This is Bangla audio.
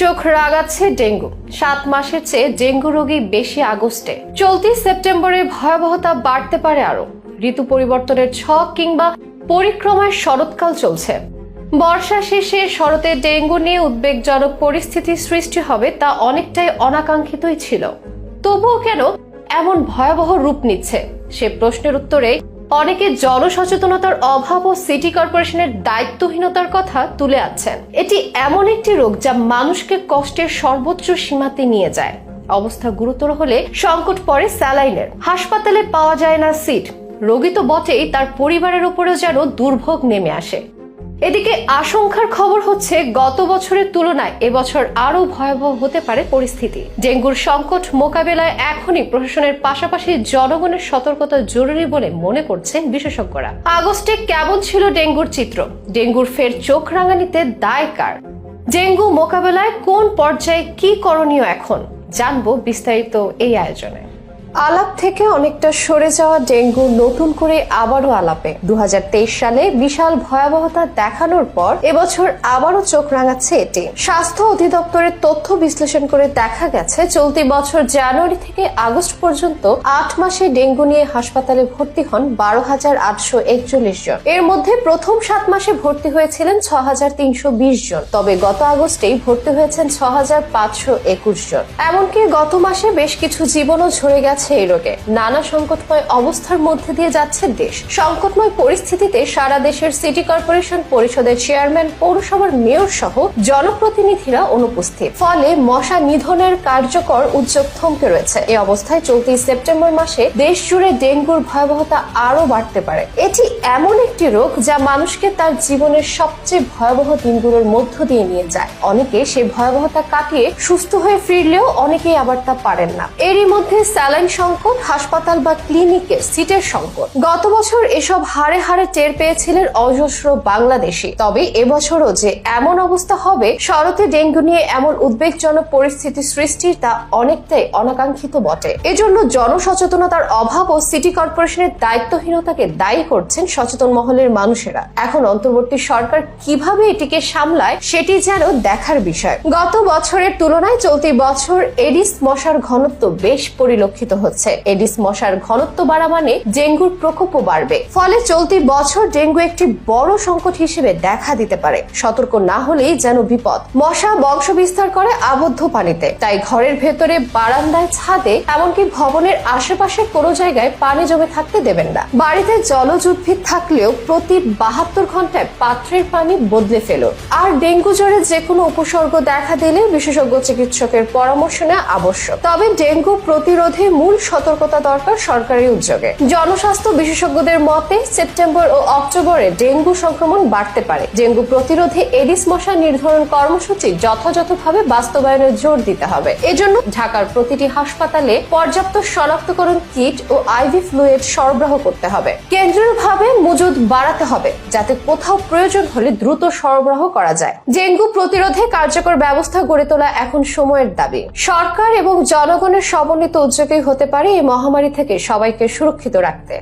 চোখ রাগাচ্ছে ডেঙ্গু। সাত মাসের চেয়ে ডেঙ্গু রোগী বেশি আগস্টে। চলতি সেপ্টেম্বরে ভয়াবহতা বাড়তে পারে আরও ঋতু পরিবর্তনের ছক কিংবা পরিক্রমায় শরৎকাল চলছে। বর্ষা শেষে শরতে ডেঙ্গু নিয়ে উদ্বেগজনক পরিস্থিতি সৃষ্টি হবে তা অনেকটাই অনাকাঙ্ক্ষিতই ছিল। তবুও কেন এমন ভয়াবহ রূপ নিচ্ছে? সে প্রশ্নের উত্তরে অনেকে জনসচেতনতার অভাব ও সিটি কর্পোরেশনের দায়িত্বহীনতার কথা তুলে আছেন এটি এমন একটি রোগ যা মানুষকে কষ্টের সর্বোচ্চ সীমাতে নিয়ে যায়। অবস্থা গুরুতর হলে সংকট পড়ে স্যালাইনের। হাসপাতালে পাওয়া যায় না সিট। রোগী তো বটেই, তার পরিবারের উপরেও যেন দুর্ভোগ নেমে আসে। এদিকে আশঙ্কার খবর হচ্ছে, গত বছরের তুলনায় এবছর আরও ভয়াবহ হতে পারে পরিস্থিতি। ডেঙ্গুর সংকট মোকাবেলায় এখনই প্রশাসনের পাশাপাশি জনগণের সতর্কতা জরুরি বলে মনে করছেন বিশেষজ্ঞরা। আগস্টে কেমন ছিল ডেঙ্গুর চিত্র? ডেঙ্গুর ফের চোখ রাঙানিতে দায় কার? ডেঙ্গু মোকাবেলায় কোন পর্যায়ে কি করণীয় এখন? জানব বিস্তারিত এই আয়োজনে। আলাপ থেকে অনেকটা সরে যাওয়া ডেঙ্গু নতুন করে আবারও আলাপে। দু হাজার তেইশ সালে বিশাল ভয়াবহতা দেখানোর পর এবছর আবারও চোখ রাঙাচ্ছে এটি। স্বাস্থ্য অধিদপ্তরের তথ্য বিশ্লেষণ করে দেখা গেছে, চলতি বছর জানুয়ারি থেকে আগস্ট পর্যন্ত আট মাসে ডেঙ্গু নিয়ে হাসপাতালে ভর্তি হন বারো হাজার আটশো একচল্লিশ জন। এর মধ্যে প্রথম সাত মাসে ভর্তি হয়েছিলেন ছ হাজার তিনশো বিশ জন, তবে গত আগস্টেই ভর্তি হয়েছেন ছ হাজার পাঁচশো একুশ জন। এমনকি গত মাসে বেশ কিছু জীবনও ঝরে গেছে এই রোগে। নানা সংকটময় অবস্থার মধ্যে দিয়ে যাচ্ছে দেশ। সংকটময় পরিস্থিতিতে সারা দেশের সিটি কর্পোরেশন পরিষদের চেয়ারম্যান, পৌরসভার মেয়র সহ জনপ্রতিনিধিরা অনুপস্থিত। ফলে মশা নিধনের কার্যকর উদ্যোগ থমকে রয়েছে। এই অবস্থায় চলতি সেপ্টেম্বর মাসে দেশ জুড়ে ডেঙ্গুর ভয়াবহতা আরও বাড়তে পারে। এটি এমন একটি রোগ যা মানুষকে তার জীবনের সবচেয়ে ভয়াবহ দিনগুলোর মধ্য দিয়ে নিয়ে যায়। অনেকে সেই ভয়াবহতা কাটিয়ে সুস্থ হয়ে ফিরলেও অনেকেই আবার তা পারেন না। এরই মধ্যে স্যালাইন সংকট, হাসপাতাল বা ক্লিনিকে সিটের সংকট। গত বছর এসব হারে হারে টের পেয়েছিলেন অজস্র বাংলাদেশি। তবে এবছরও যে এমন অবস্থা হবে, শরতে ডেঙ্গু নিয়ে এমন উদ্বেগজনক পরিস্থিতি সৃষ্টির তা অনেকটাই অনাকাঙ্ক্ষিত বটে। এজন্য জনসচেতনতার অভাব ও সিটি কর্পোরেশনের দায়িত্বহীনতাকে দায়ী করছেন সচেতন মহলের মানুষেরা। এখন অন্তর্বর্তী সরকার কীভাবে এটিকে সামলায়, সেটি যেন দেখার বিষয়। গত বছরের তুলনায় চলতি বছর এডিস মশার ঘনত্ব বেশ পরিলক্ষিত হচ্ছে। এডিস মশার ঘনত্ব বাড়া মানে ডেঙ্গুর প্রকোপও বাড়বে। ফলে চলতি বছর ডেঙ্গু একটি বড় সংকট হিসেবে দেখা দিতে পারে। সতর্ক না হলেই যেন বিপদ। মশা বংশ বিস্তার করে আবদ্ধ পানিতে। তাই ঘরের ভেতরে বারান্দায় ছাদে, এমনকি ভবনের আশেপাশে কোনো জায়গায় পানি জমে থাকতে দেবেন না। বাড়িতে জলজ উদ্ভিদ থাকলেও প্রতি বাহাত্তর ঘন্টায় পাত্রের পানি বদলে ফেলুন। আর ডেঙ্গু জ্বরে যে কোনো উপসর্গ দেখা দিলে বিশেষজ্ঞ চিকিৎসকের পরামর্শ নেওয়া আবশ্যক। তবে ডেঙ্গু প্রতিরোধে মূল সতর্কতা দরকার সরকারি উদ্যোগে। জনস্বাস্থ্য বিশেষজ্ঞদের মতে, সেপ্টেম্বর ও অক্টোবরে ডেঙ্গু সংক্রমণ বাড়তে পারে। ডেঙ্গু প্রতিরোধে এডিস মশা নির্ধারণ কর্মসূচি যথাযথভাবে বাস্তবায়নে জোর দিতে হবে। এজন্য ঢাকার প্রতিটি হাসপাতালে পর্যাপ্ত শনাক্তকরণ কিট ও আইভি ফ্লুইড সরবরাহ করতে হবে। কেন্দ্রীয়ভাবে মজুদ বাড়াতে হবে, যাতে কোথাও প্রয়োজন হলে দ্রুত সরবরাহ করা যায়। ডেঙ্গু প্রতিরোধে কার্যকর ব্যবস্থা গড়ে তোলা এখন সময়ের দাবি। সরকার এবং জনগণের সমন্বিত উদ্যোগই হতে পারে এই মহামারী থেকে সবাইকে সুরক্ষিত রাখতে।